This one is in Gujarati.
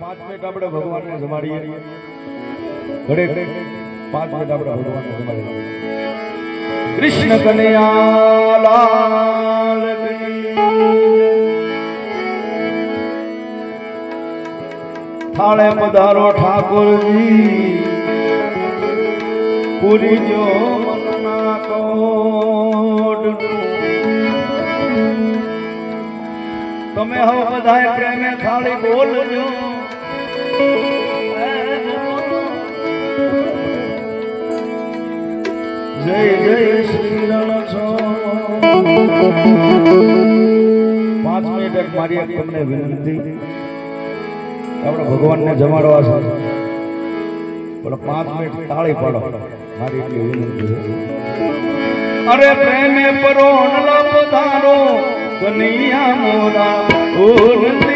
પાંચ મિનિટ આપણે ભગવાનને જમાડીએ. ઘડે પાંચ મિનિટ આપણે ભગવાનને જમાડીએ. કૃષ્ણ કનૈયા થાળે પધારો ઠાકોરજી. પૂરી જો મનના કોડ તમે હવે બધાએ પ્રેમે થાળી બોલજો. ભગવાનને જમાડવા છે. પણ પાંચ મિનિટ તાળી પાડો. મારી એટલી વિનંતી અરે પ્રેમે પરો નલા પધારો, કનૈયા મોરા ઓર